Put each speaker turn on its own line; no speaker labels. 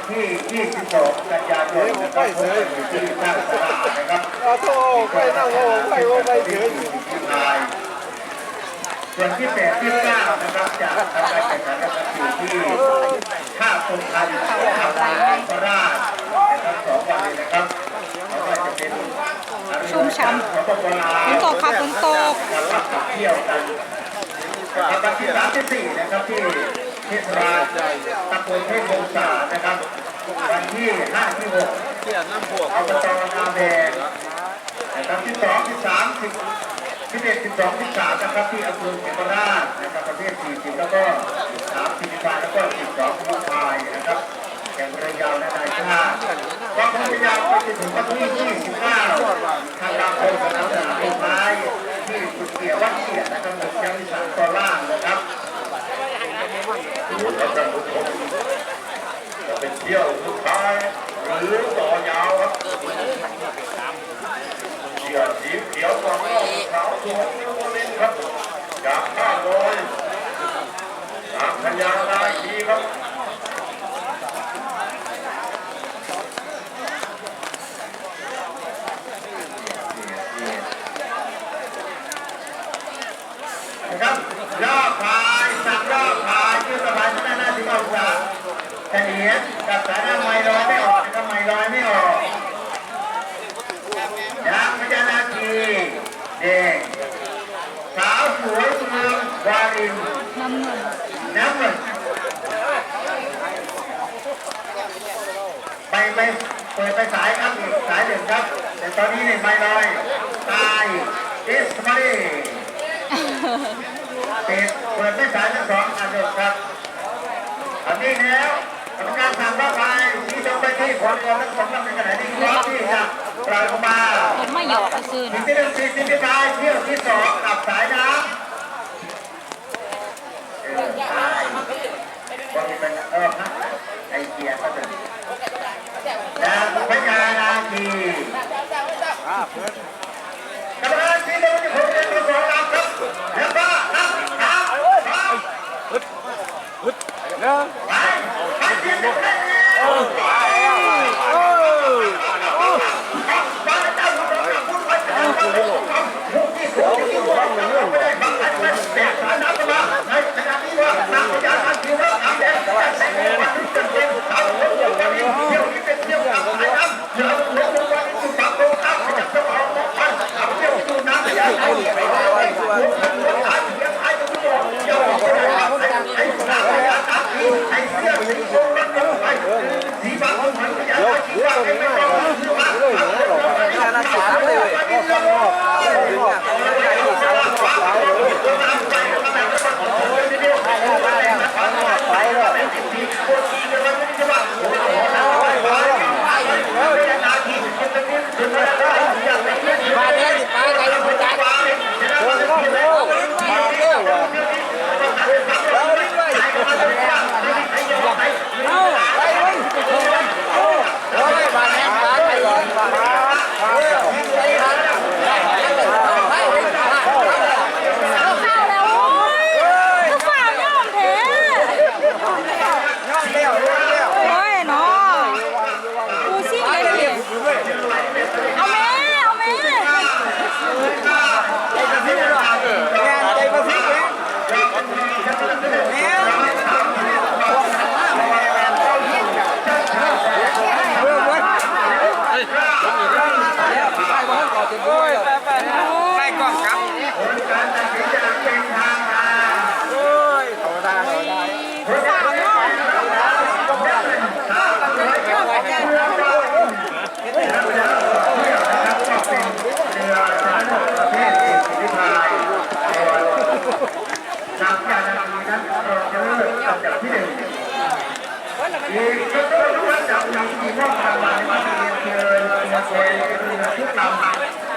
วันที่ 22 กันยายนนะครับพบกันอยู่ที่ท่าสลานะครับ
เอโทษไปนั่งโอ้ไปโอ้ไปเฉย
ที่นายส่วนที่แปดที่เก้านะครับจะทำการแข่งขันนะครับอยู่ที่ท่าตรงทันท่าตรงทันโคราชนะครับสองวันนะครับแล้วก็จะเป็น
ชุ่มฉ่ำฝนตกค่ะฝนตก
เที่ยวกันนะครับที่สามที่สี่นะครับที่ เทศบาลตำบลเทพวงศานะครับวันที่ห้าที่หก
เสียน้ำพวก
อบตนาแดงนะครับที่สองที่สามสิบที่เอ็ดสิบสองที่สามนะครับที่อำเภอเขมราชนะครับประเภทสี่สิบแล้วก็สามสิบสาแล้วก็สิบสองที่พายนะครับแข่งเรือยาวนานาชาติก็คงจะยาวไปจนถึงวันที่ยี่สิบเก้าทางดาวโคสนามสนามสุดท้ายที่สุดเกียรติวัดเกียรตินะครับหนึ่งยังมีสามตอนล่างนะครับ
จะเป็นเที่ยวสุดท้ายหรือต่อยาวครับเชียร์สีเขียวกับขาวสวนนิวลิ้นครับจากข้าวโดยทางพญานาคีครับ
นะครับรอบพายสับรอบพายชื่อสะพานหน้าหน้าที่เราใจะเฉลีย กับสายหน้าไมลอยไม่ออกนะครับไมลอยไม่ออกยางพญานาคีเด็กสาวสวยเมืองวาริน
น้ำเงิน
น้ำเงินไปไปเปิดไปสายครับสายหนึ่งครับ แต่ตอนนี้เนี่ยไม่ลอยตายเอสมารีเปิดเปิดไม่สายทั้งสองอันเดียวครับอันนี้แล้วกรรมการสั่งว่าไปที่ ต้องไปที่คนเรือทั้งสองลำในขณะนี้พร้อมที่จะปล่อยออกมา
ผมไม่หยอกไปซื้อ
ที
นะ
ที่หนึ่งสี่สิบพิพายเที่ยวที่สองกับสายน้ำเออตายก็มีเป็นเออฮะไอเกียร์ก็จะนางพญานาคีกรรมการที่หนึ่งที่ผมเรียนที่สองลำครับแล้วก็นับสามสาม
เนาะ
ไปไปเสียงดังเลยาไม่ต้อง
นี่นักศึกษาเลยเว้ยก็ข้างนอกดึงอะไปเลยมาเนี่ยติดตาใจยังไม่ใจเดินเข้าเร็วมาเร็วอะเราดิ้นไปเอาไปเลยเอาเอาไปมาแน่ตาใจก่อนมามาเร็วไปมาไปไปไป
ข้าวแล้วโอ้ยก็ฝ่าย่อมแท้
ย้อนเร็วย้อนเร็ว
โอ้ยเนาะกูซิ่งเลยดิเอาแม่เอาแม่
งานใจมาทิ้งเลยเนี่ยเรื่องวัดโอ้ยไปไปไปก่อนครับ
การตัดสินใจเป็นทางการ
โอ้ยธรรมดาธรรมดา
ฝ่าย่อม
เรือสารประเภทสิทธิพายนำยานาทีนั้นเราจะเลิกอันดับที่หนึ่ง อีกก็ต้องรู้ว่าจับจับที่มอบรางวัลมาเรียนเชิญเรือเชยเรือทุกลำ